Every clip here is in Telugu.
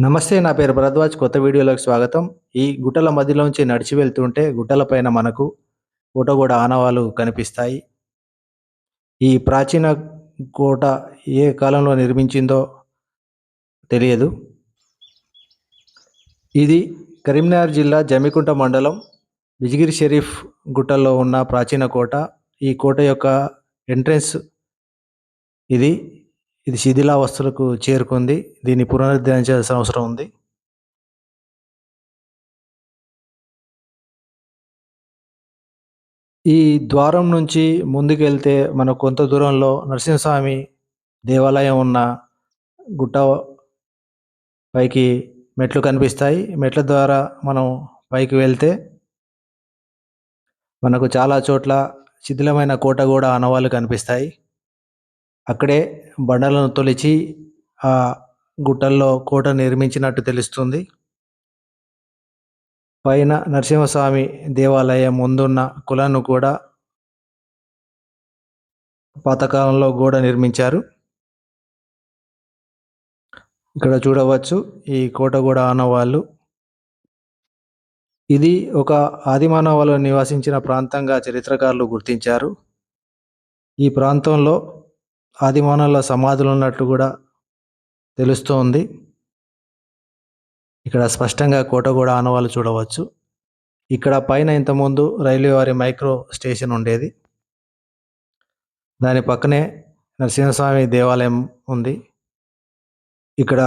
నమస్తే నా పేరు భరద్వాజ్. కొత్త వీడియోలోకి స్వాగతం. ఈ గుట్టల మధ్యలోంచి నడిచి వెళ్తుంటే గుట్టల పైన మనకు కోటగూడ ఆనవాలు కనిపిస్తాయి. ఈ ప్రాచీన కోట ఏ కాలంలో నిర్మించిందో తెలియదు. ఇది కరీంనగర్ జిల్లా జమ్మికుంట మండలం బిజిగిరి షరీఫ్ గుట్టల్లో ఉన్న ప్రాచీన కోట. ఈ కోట యొక్క ఎంట్రెన్స్ ఇది. ఇది శిథిలావస్థలకు చేరుకుంది. దీన్ని పునరుద్ధరించాల్సిన అవసరం ఉంది. ఈ ద్వారం నుంచి ముందుకెళ్తే మనకు కొంత దూరంలో నరసింహస్వామి దేవాలయం ఉన్న గుట్ట పైకి మెట్లు కనిపిస్తాయి. మెట్ల ద్వారా మనం పైకి వెళ్తే మనకు చాలా చోట్ల శిథిలమైన కోట కూడా ఆనవాళ్ళు కనిపిస్తాయి. అక్కడే బండలను తొలిచి ఆ గుట్టల్లో కోట నిర్మించినట్టు తెలుస్తుంది. పైన నరసింహస్వామి దేవాలయం ముందున్న కులను కూడా పాతకాలంలో గోడ నిర్మించారు. ఇక్కడ చూడవచ్చు ఈ కోట కూడా ఆనవాళ్ళు ఇది ఒక ఆదిమానవాళ్ళు నివసించిన ప్రాంతంగా చరిత్రకారులు గుర్తించారు. ఈ ప్రాంతంలో ఆదిమానవుల సమాధులు ఉన్నట్టు కూడా తెలుస్తోంది. ఇక్కడ స్పష్టంగా కోటగూడ ఆనవాళ్ళు చూడవచ్చు. ఇక్కడ పైన ఇంతకుముందు రైల్వే వారి మైక్రో స్టేషన్ ఉండేది. దాని పక్కనే నరసింహస్వామి దేవాలయం ఉంది. ఇక్కడ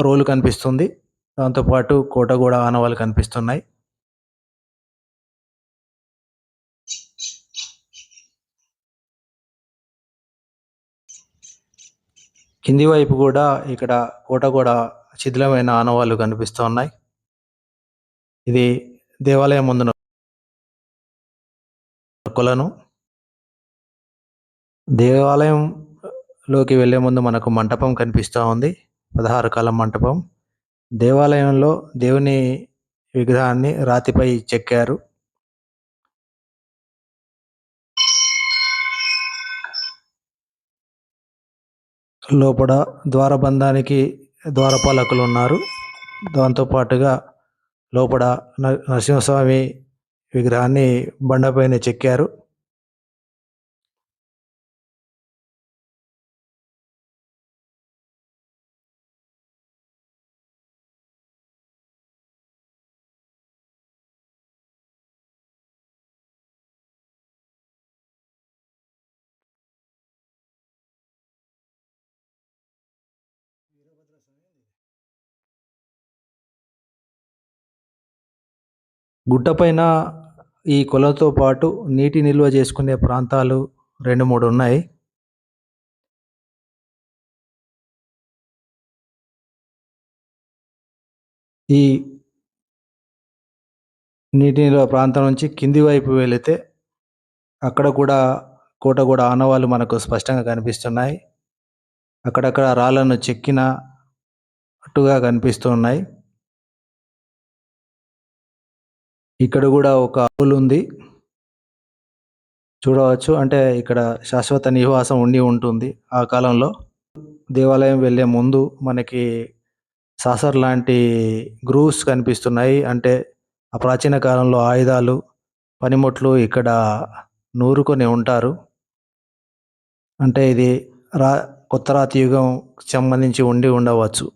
రోలు కనిపిస్తుంది. దాంతోపాటు కోటగూడ ఆనవాళ్ళు కనిపిస్తున్నాయి. కింది వైపు కూడా ఇక్కడ కోట కూడా శిథిలమైన ఆనవాళ్ళు కనిపిస్తూ ఉన్నాయి. ఇది దేవాలయం ముందున కొలను. దేవాలయంలోకి వెళ్ళే ముందు మనకు మంటపం కనిపిస్తూ ఉంది. పదహారు కాలం మంటపం. దేవాలయంలో దేవుని విగ్రహాన్ని రాతిపై చెక్కారు. లోపల ద్వారబంధానికి ద్వారపాలకులు ఉన్నారు దాంతోపాటుగా లోపల నరసింహస్వామి విగ్రహాన్ని బండపైన చెక్కారు. గుట్టపైన ఈ కొలతో పాటు నీటి నిల్వ చేసుకునే ప్రాంతాలు రెండు మూడు ఉన్నాయి. ఈ నీటి నిల్వ ప్రాంతం నుంచి కింది వైపు వెళితే అక్కడ కూడా కోట కూడా ఆనవాళ్ళు మనకు స్పష్టంగా కనిపిస్తున్నాయి. అక్కడక్కడ రాళ్ళను చెక్కినట్టుగా కనిపిస్తున్నాయి ఇక్కడ కూడా ఒక హోల్ ఉంది. చూడవచ్చు. అంటే ఇక్కడ శాశ్వత నివాసం ఉండి ఉంటుంది ఆ కాలంలో. దేవాలయం వెళ్ళే ముందు మనకి సాసర్ లాంటి గ్రూవ్స్ కనిపిస్తున్నాయి. అంటే ఆ ప్రాచీన కాలంలో ఆయుధాలు పనిముట్లు ఇక్కడ నూరుకొని ఉంటారు. అంటే ఇది రా కొత్త రాతి యుగం సంబంధించి ఉండి ఉండవచ్చు.